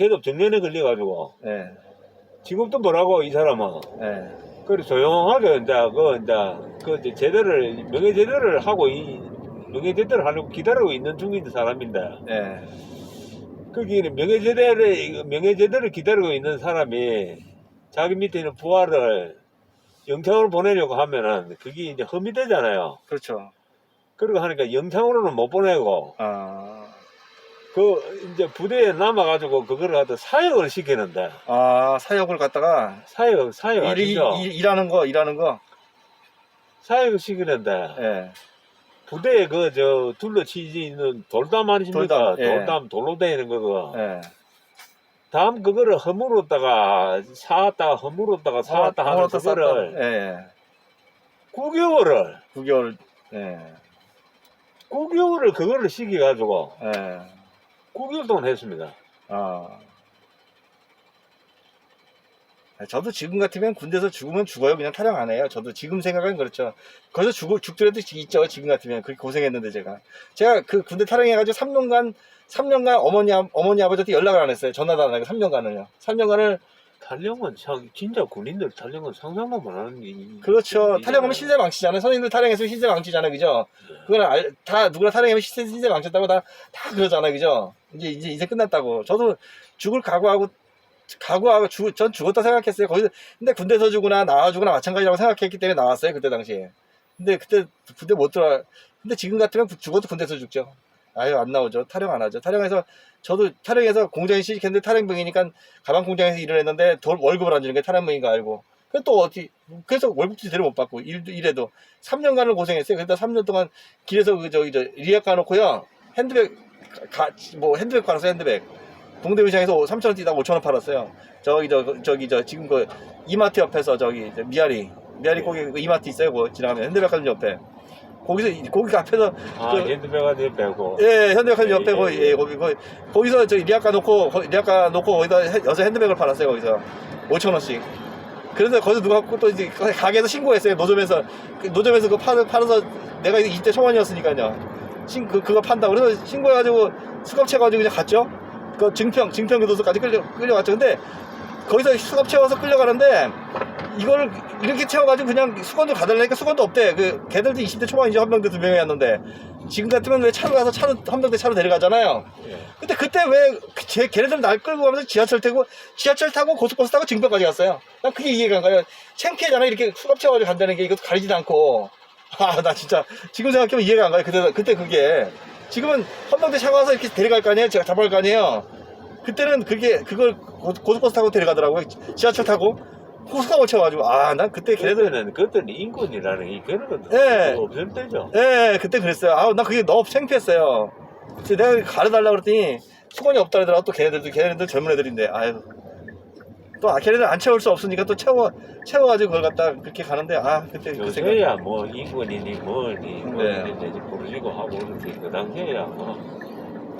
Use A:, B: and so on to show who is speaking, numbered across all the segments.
A: 계속 정년에 걸려가지고
B: 예.
A: 지금 또 뭐라고 이 사람은
B: 예.
A: 그래 조용하게 이제 그 이제 그 이제 제대를 명예 제대를 하고 이 명예 제대를 하려고 기다리고 있는 중인 사람인데
B: 예.
A: 거기는 명예 제대를 명예 제대를 기다리고 있는 사람이 자기 밑에 있는 부하를 영창으로 보내려고 하면은 그게 이제 험이 되잖아요.
B: 그렇죠.
A: 그러고 하니까 영창으로는 못 보내고
B: 아.
A: 그 이제 부대에 남아가지고 그거를 갖다 사역을 시키는데
B: 아, 사역을 갖다가
A: 사역 사역
B: 일,
A: 아니죠?
B: 일, 일하는 거, 일하는 거.
A: 사역을 시키는데
B: 예.
A: 부대에 그 저 둘러치지 있는 돌담 아니십니까?
B: 돌담, 예.
A: 돌담 돌로 되는 그거.
B: 예.
A: 다음 그거를 허물었다가 사왔다가 허물었다가 사왔다 하는
B: 아무것도
A: 그거를
B: 쌌다. 예.
A: 9개월을
B: 9개월. 예.
A: 9개월을 그거를 시켜가지고
B: 예.
A: 9개월 동안 했습니다.
B: 아. 저도 지금 같으면 군대에서 죽으면 죽어요. 그냥 타령 안 해요. 저도 지금 생각은 그렇죠. 거기서 죽을, 죽더라도 있죠. 지금 같으면. 그렇게 고생했는데 제가. 제가 그 군대 타령해가지고 3년간, 3년간 어머니, 아- 어머니 아버지한테 연락을 안 했어요. 전화도 안 하고 3년간을요. 3년간을,
A: 탈령은 참 진짜 군인들 탈령은 상상도 못하는 게
B: 그렇죠.
A: 이-
B: 타령하면 신세 망치잖아요. 선생님들 타령했으면 신세 망치잖아요. 그죠? 그건 알, 다, 누구나 타령하면 신세, 신세 망쳤다고 다, 다 그러잖아요. 그죠? 이제, 이제, 이제 끝났다고. 저도 죽을 각오하고, 각오하고, 죽, 전 죽었다 생각했어요. 거기서, 근데 군대에서 죽으나 나와주거나 마찬가지라고 생각했기 때문에 나왔어요. 그때 당시에. 근데 그때 군대 못 들어와. 근데 지금 같으면 죽어도 군대에서 죽죠. 아유, 안 나오죠. 타령 안 하죠. 타령해서, 저도 타령해서 공장에 시식했는데 타령병이니까 가방 공장에서 일을 했는데 돈 월급을 안 주는 게 타령병인 거 알고. 그래서 또 어디, 그래서 월급도 제대로 못 받고, 일도, 일해도. 3년간을 고생했어요. 그러다 3년 동안 길에서 그, 저기, 저, 리약 가놓고요. 핸드백, 가, 뭐, 핸드백 팔았어요, 핸드백. 동대문시장에서 3,000원 뛰다가 5,000원 팔았어요. 저기, 저, 그, 저기, 저, 지금 그, 이마트 옆에서 저기, 저 미아리. 미아리 거기 그 이마트 있어요, 그, 지나가면. 핸드백화점 옆에. 거기서, 거기 앞에서,
A: 아
B: 그-
A: 핸드백화 옆에고
B: 예, 현대백화점 옆에
A: 예,
B: 거기,
A: 예.
B: 예, 거기, 거기, 거기서 저 리아카 놓고, 거- 리아카 놓고 거기다 해- 여자 핸드백을 팔았어요, 거기서. 5,000원씩. 그래서 거기서 누가 또 이제 가게에서 신고했어요, 노점에서. 그 노점에서 그거 팔, 팔아서 내가 이때 초반이었으니까요. 신, 그, 그거 판다고. 그래서 신고해가지고 수갑 채 가지고 그냥 갔죠. 그 증평, 증평 교도소까지 끌려, 끌려갔죠. 근데 거기서 수갑 채워서 끌려가는데 이걸 이렇게 채워가지고 그냥 수건도 가달라니까 수건도 없대. 그 걔들도 20대 초반이죠. 한 명대 두 명이었는데 지금 같으면 왜 차로 가서 차로 한 명대 차로 데려가잖아요.
A: 예.
B: 근데 그때 왜 제, 걔네들 날 끌고 가면서 지하철 타고 지하철 타고 고속버스 타고 증평까지 갔어요. 난 그게 이해가 안 가요. 창피하잖아. 이렇게 수갑 채워가지고 간다는 게 이것도 가리지도 않고. 아, 나 진짜 지금 생각해보면 이해가 안 가요. 그때, 그때 그게. 지금은 헌병대 차고 가서 이렇게 데려갈 거 아니에요? 제가 잡아갈 거 아니에요? 그때는 그게, 그걸 고, 고속버스 타고 데려가더라고요. 지하철 타고. 호수갑을 채워가지고. 아, 난 그때 걔네들.
A: 그때는 그때는 인권이라는 게 그런 것도
B: 예.
A: 없을 때죠.
B: 예, 그때 그랬어요. 아, 나 그게 너무 창피했어요. 그래서 내가 가려달라고 그랬더니 수건이 없다 그러더라고. 또 걔네들도, 걔네들 젊은 애들인데. 아유. 또, 아, 걔네들 안 채울 수 없으니까 또 채워, 채워가지고 그걸 갖다 그렇게 가는데, 아, 그때 그 생각.
A: 요새야 뭐 인권이니 뭐니 뭐
B: 네.
A: 이제 부르지고 하고 그렇지 그 당시에야 뭐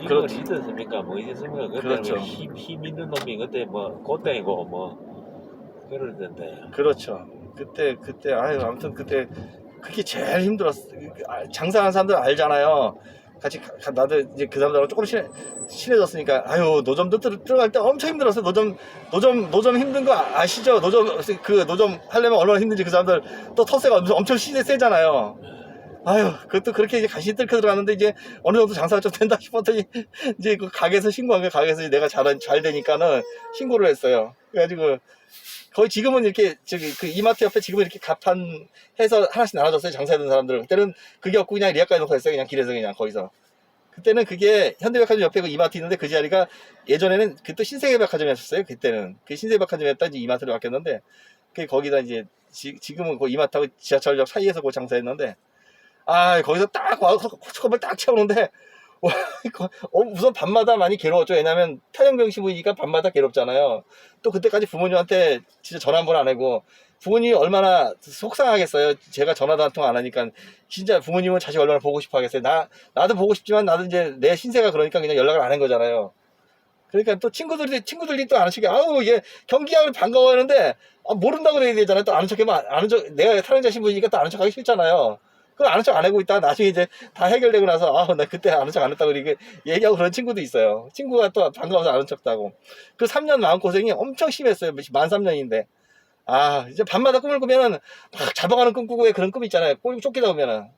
A: 인권이
B: 그렇죠.
A: 있었습니까 뭐 있었습니까 그때
B: 그렇죠.
A: 뭐 힘, 힘 있는 놈이 그때 뭐 꽃땡이고 뭐 그러던데
B: 그렇죠. 그때, 그때, 아유, 아무튼 그때, 그게 제일 힘들었어. 아, 장사하는 사람들 알잖아요. 같이, 가- 가- 나도 이제 그 사람들하고 조금 친해, 친해졌으니까, 아유, 노점도 들, 들어갈 때 엄청 힘들었어요. 노점, 노점, 노점 힘든 거 아- 아시죠? 노점, 그 노점 하려면 얼마나 힘든지 그 사람들 또 텃세가 엄청, 엄청 시- 세잖아요. 아유, 그것도 그렇게 이제 간신히 뜰켜 들어갔는데 이제 어느 정도 장사가 좀 된다 싶었더니 이제 그 가게에서 신고한 거 가게에서 내가 잘, 잘 되니까는 신고를 했어요. 그래가지고 거의 지금은 이렇게 저기 그 이마트 옆에 지금 이렇게 가판 해서 하나씩 나눠줬어요 장사하는 사람들 그때는 그게 없고 그냥 리아까지 놓고 했어요 그냥 길에서 그냥 거기서. 그때는 그게 현대백화점 옆에 그 이마트 있는데 그 자리가 예전에는 그때 신세계백화점이었어요 그때는. 그 신세계백화점이었다 이제 이마트로 바뀌었는데 그 거기다 이제 지, 지금은 그 이마트하고 지하철역 사이에서 그 장사했는데 아 거기서 딱 와서 컵을 딱 채우는데 어, 우선 밤마다 많이 괴로웠죠. 왜냐면 태양병 신부니까 밤마다 괴롭잖아요. 또 그때까지 부모님한테 진짜 전화 한 번 안 하고 부모님이 얼마나 속상하겠어요. 제가 전화도 한 통 안 하니까 진짜 부모님은 자식 얼마나 보고 싶어 하겠어요. 나 나도 보고 싶지만 나도 이제 내 신세가 그러니까 그냥 연락을 안 한 거잖아요. 그러니까 또 친구들이 친구들이 또 아는 척해. 아우 얘 경기하면 반가워하는데 아, 모른다고 그래야 되잖아요. 또 아는 척하면 안- 아는 척 내가 탈영자 신부니까 또 아는 척하기 싫잖아요. 그거 아는 척 안 하고 있다가 나중에 이제 다 해결되고 나서 아 나 그때 아는 척 안 했다고 이렇게 얘기하고 그런 친구도 있어요. 친구가 또 반가워서 아는 척도 하고 그 3년 마음고생이 엄청 심했어요. 만 3년인데 아 이제 밤마다 꿈을 꾸면은 막 잡아가는 꿈 꾸고 왜 그런 꿈 있잖아요. 꿈 쫓기다 보면은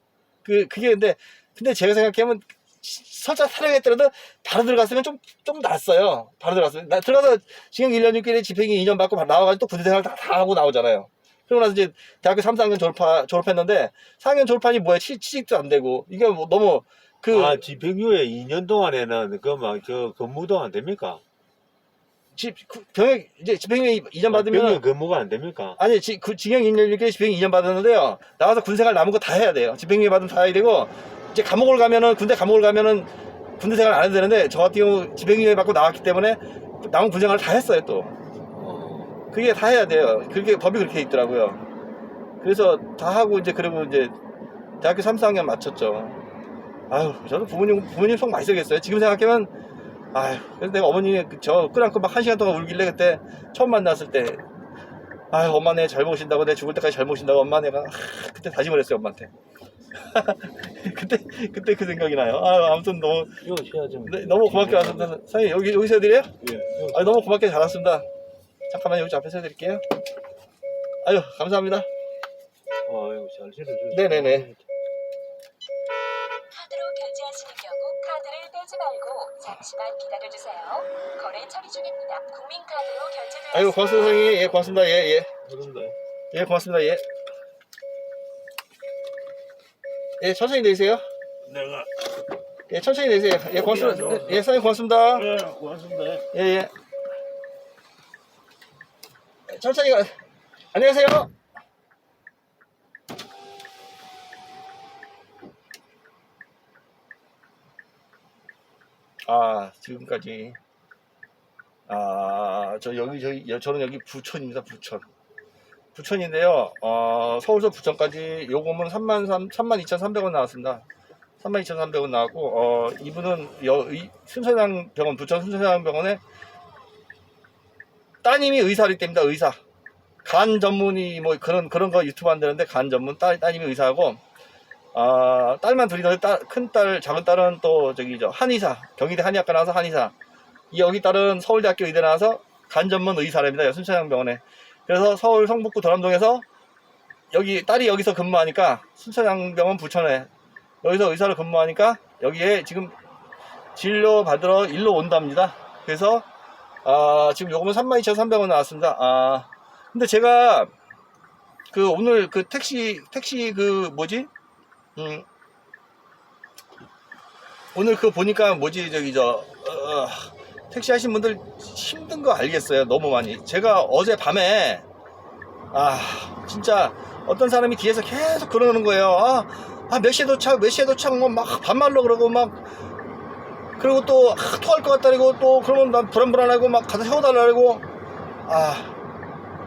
B: 그 그게 근데 근데 제가 생각하면 시- 살짝 사령했더라도 바로 들어갔으면 좀, 좀 낫어요. 바로 들어갔으면. 나 들어가서 징역 1년 6개월에 집행이 2년 받고 나와가지고 또 군대 생활 다, 다 하고 나오잖아요. 그러고 나서 이제 대학교 3, 4학년 졸업, 졸업했는데 4학년 졸업하니 뭐야? 취, 취직도 안 되고. 이게 뭐 너무 그,
A: 아 집행유예 2년 동안에는 그 막 저 근무도 안 됩니까?
B: 집, 그 병역, 이제 집행유예 2년
A: 병역
B: 받으면
A: 근무가 안 됩니까?
B: 아니, 지, 그 징역 2년 6개월에 집행 2년 받았는데요. 나와서 군 생활 남은 거 다 해야 돼요. 집행유예 받으면 다 해야 되고 이제 감옥을 가면은 군대 감옥을 가면은 군대 생활 안 해도 되는데 저 같은 경우 집행유예 받고 나왔기 때문에 남은 군 생활을 다 했어요 또.
A: 어,
B: 그게 다 해야 돼요. 그게 법이 그렇게 있더라고요. 그래서 다 하고 이제 그리고 이제 대학교 3, 4학년 마쳤죠. 아유, 저도 부모님 부모님 속 많이 썩였어요. 지금 생각하면 아유, 그래서 내가 그저 끌안고 막 한 시간 동안 울길래 그때 처음 만났을 때 아유, 엄마 내 잘 모신다고 내 죽을 때까지 잘 모신다고 엄마 내가 하, 그때 다짐을 했어요 엄마한테. 그때 그때 그 생각이 나요. 아유, 아무튼 너무
A: 좀.
B: 네, 너무 고맙게 왔습니다. 사장님 여기 여기서 해드려요?
A: 예.
B: 아 너무 고맙게 잘 왔습니다. 잠깐만 여기 앞에서 해드릴게요. 아유 감사합니다.
A: 아 이거 잘 실어주세요.
B: 네네네.
C: 카드로 결제하시는 경우 카드를 빼지 말고 잠시만 기다려주세요. 거래 처리 중입니다. 국민카드로 결제되었습니다.
B: 아유 고맙습니다 선생님. 예 고맙습니다. 예예 예.
A: 그런데
B: 예, 고맙습니다. 예. 예 천천히 내세요.
A: 내가
B: 예 천천히 내세요. 예 고맙습니다. 예, 예 사장님 고맙습니다.
A: 예 고맙습니다.
B: 예 예. 예, 천천히 가. 안녕하세요. 아 지금까지 아 저 여기 저희 여- 저는 여기 부천입니다 부천 부천인데요 어 서울서 부천까지 요금은 3만 3 3만 2,300원 나왔습니다 3만 2,300원 나왔고 어 이분은 여 의- 순천향 병원 부천 순천향 병원에 따님이 의사이기 때문에 의사. 간 전문이 뭐 그런 그런 거 유튜브 한다는데 간 전문 따, 따님이 의사하고 아 딸만 둘이는데 큰딸 작은 딸은 또 저기 저 한의사 경희대 한의학과 나와서 한의사. 이 여기 딸은 서울대학교 의대 나와서 간 전문 의사랍니다 순천향병원에. 그래서 서울 성북구 도남동에서 여기 딸이 여기서 근무하니까 순천향병원 부천에 여기서 의사로 근무하니까 여기에 지금 진료 받으러 일로 온답니다. 그래서 아, 지금 요금은 32,300원 나왔습니다. 아, 근데 제가 그 오늘 그 택시, 택시 그 뭐지? 음, 오늘 그 보니까 뭐지, 저기 저, 어, 택시 하신 분들 힘든 거 알겠어요. 너무 많이. 제가 어제 밤에, 아, 진짜 어떤 사람이 뒤에서 계속 그러는 거예요. 아, 아, 몇 시에 도착, 몇 시에 도착, 뭐 막 반말로 그러고 막 그리고 또 아, 토할 것 같다고 또 그러면 난 불안불안하고 막 가서 세워달라고. 아,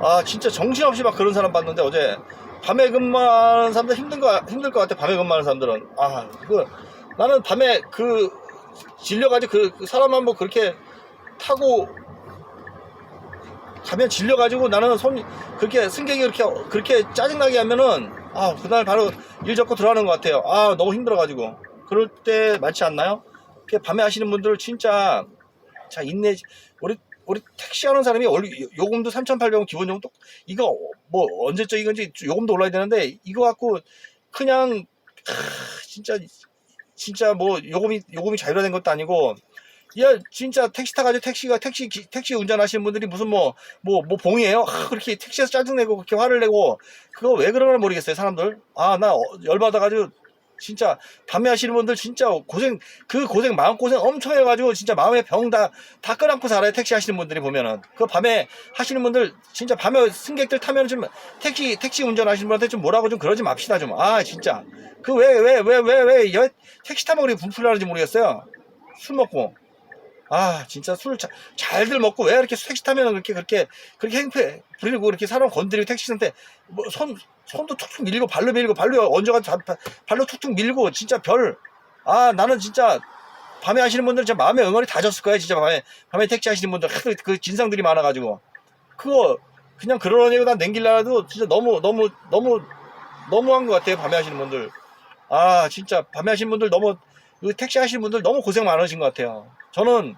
B: 아 진짜 정신없이 막 그런 사람 봤는데 어제 밤에 근무하는 사람들 힘든 거 힘들 것 같아 밤에 근무하는 사람들은. 아 이거 나는 밤에 그 질려가지고 그, 그 사람 한번 그렇게 타고 가면 질려가지고 나는 손 그렇게 승객이 그렇게 그렇게 짜증나게 하면은 아 그날 바로 일 접고 들어가는 것 같아요. 아 너무 힘들어가지고. 그럴 때 많지 않나요? 밤에 하시는 분들 진짜 자 인내 우리 우리 택시 하는 사람이 원래 요- 요금도 3,800원 기본 요금 또 이거 뭐 언제적 이건지 요금도 올라야 되는데 이거 갖고 그냥 하, 진짜 진짜 뭐 요금이 요금이 자유화된 것도 아니고 야 진짜 택시 타가지고 택시가 택시 기- 택시 운전하시는 분들이 무슨 뭐 뭐뭐 봉이에요? 하, 그렇게 택시에서 짜증내고 그렇게 화를 내고 그거 왜 그러나 모르겠어요 사람들 아 나 열받아가지고 진짜 밤에 하시는 분들 진짜 고생 그 고생 마음 고생 엄청 해가지고 진짜 마음의 병다 다 끌안고 살아요 택시 하시는 분들이 보면은. 그 밤에 하시는 분들 진짜 밤에 승객들 타면 좀 택시 택시 운전하시는 분한테 좀 뭐라고 좀 그러지 맙시다 좀. 아 진짜. 그 왜 왜 왜 왜 왜 택시 타면 그렇게 분풀하는지 모르겠어요. 술 먹고 아 진짜 술 자- 잘들 먹고 왜 이렇게 택시 타면 그렇게 그렇게 그렇게 행패 부리고 그렇게 사람 건드리고 택시한테 뭐손 손도 툭툭 밀고 발로 밀고 발로 얹어가 발로 툭툭 밀고 진짜 별. 아 나는 진짜 밤에 하시는 분들 진짜 마음의 응어리 다 졌을 거야 진짜 밤에. 밤에 택시 하시는 분들 그 진상들이 많아가지고. 그거 그냥 그러려니 다 냉길라도 진짜 너무 너무 너무 너무한 것 같아요 밤에 하시는 분들. 아 진짜 밤에 하시는 분들 너무 그 택시 하시는 분들 너무 고생 많으신 것 같아요. 저는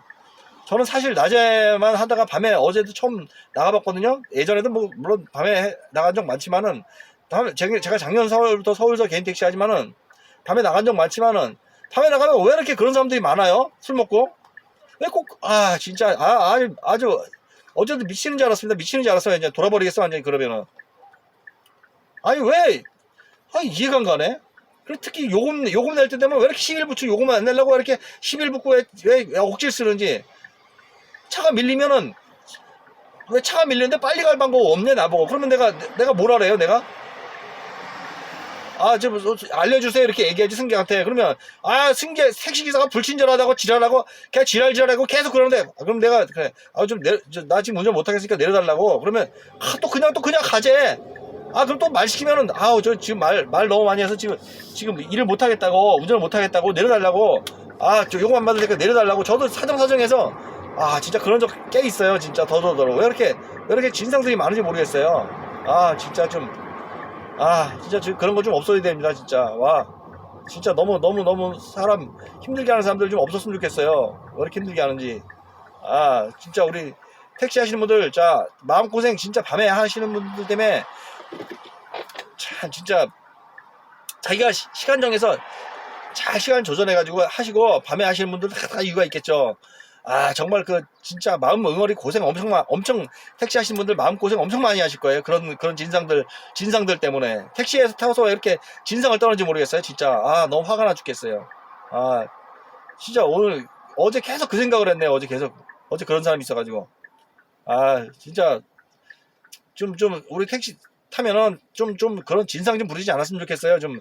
B: 저는 사실 낮에만 하다가 밤에 어제도 처음 나가봤거든요. 예전에도 뭐 물론 밤에 해- 나간 적 많지만은 제가 작년 4월부터 서울서 개인 택시 하지만은 밤에 나간 적 많지만은 밤에 나가면 왜 이렇게 그런 사람들이 많아요? 술 먹고 왜 꼭 아 진짜 아 아주 아주 어제도 미치는 줄 알았습니다. 미치는 줄 알았어요. 이제 돌아버리겠어 완전히 그러면은 아니 왜 아, 이해가 안 가네. 그리고 특히 요금 요금 낼 때 되면 왜 이렇게 11부터 요금 안 내려고 왜 이렇게 11부고 왜, 왜 억지를 쓰는지 차가 밀리면은 왜 차가 밀리는데 빨리 갈 방법 없네 나보고. 그러면 내가 내가 뭘 알아요 내가? 아저 알려주세요. 이렇게 얘기하지 승객한테. 그러면 아 승객 택시기사가 불친절하다고 지랄하고 걔 지랄지랄하고 계속 그러는데 아, 그럼 내가 그래. 아좀나 지금 운전 못하겠으니까 내려달라고. 그러면 아, 또 그냥 또 그냥 가재. 아 그럼 또 말 시키면은 아우 저 지금 말말 너무 많이 해서 지금 지금 일을 못하겠다고 운전을 못하겠다고 내려달라고. 아저 요금 안 받으니까 내려달라고. 저도 사정사정해서 아 진짜 그런 적 꽤 있어요 진짜 더더더러 왜 이렇게 왜 이렇게 진상들이 많은지 모르겠어요. 아 진짜 좀 아 진짜 좀 그런 거 좀 없어야 됩니다 진짜. 와 진짜 너무 너무 너무 사람 힘들게 하는 사람들 좀 없었으면 좋겠어요. 왜 이렇게 힘들게 하는지. 아 진짜 우리 택시 하시는 분들 자 마음고생 진짜 밤에 하시는 분들 때문에 참 진짜 자기가 시, 시간 정해서 잘 시간 조절해 가지고 하시고 밤에 하시는 분들 다, 다 이유가 있겠죠. 아 정말 그 진짜 마음 응어리 고생 엄청 마, 엄청 택시 하시는 분들 마음 고생 엄청 많이 하실 거예요. 그런 그런 진상들 진상들 때문에 택시에서 타서 왜 이렇게 진상을 떠는지 모르겠어요. 진짜 아 너무 화가 나 죽겠어요. 아 진짜 오늘 어제 계속 그 생각을 했네요. 어제 계속 어제 그런 사람이 있어가지고 아 진짜 좀좀 우리 택시 타면은 좀좀 그런 진상 좀 부리지 않았으면 좋겠어요. 좀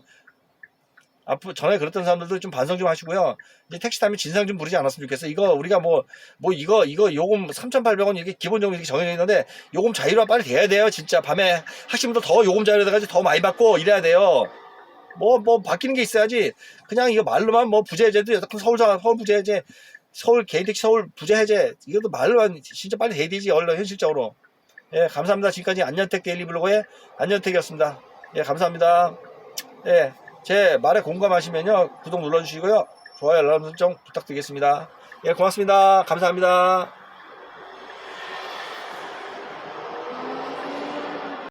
B: 앞으로 전에 그랬던 사람들도 좀 반성 좀 하시고요. 이제 택시 타면 진상 좀 부리지 않았으면 좋겠어요. 이거 우리가 뭐 뭐 이거 이거 요금 3,800원 이렇게 기본적으로 이렇게 정해져 있는데 요금 자유화 빨리 돼야 돼요. 진짜 밤에 하시면 더 요금 자유화 돼가지고 더 많이 받고 이래야 돼요. 뭐 뭐 바뀌는 게 있어야지. 그냥 이거 말로만 뭐 부재 해제도 여태껏 서울 사- 서울 부재 해제 서울 개인 택시 서울 부재 해제 이것도 말로만 진짜 빨리 돼야 되지 얼른 현실적으로. 예, 감사합니다. 지금까지 안전택 데일리 블로그의 안전택이었습니다. 예, 감사합니다. 예, 제 말에 공감하시면요, 구독 눌러주시고요. 좋아요, 알람 설정 부탁드리겠습니다. 예, 고맙습니다. 감사합니다.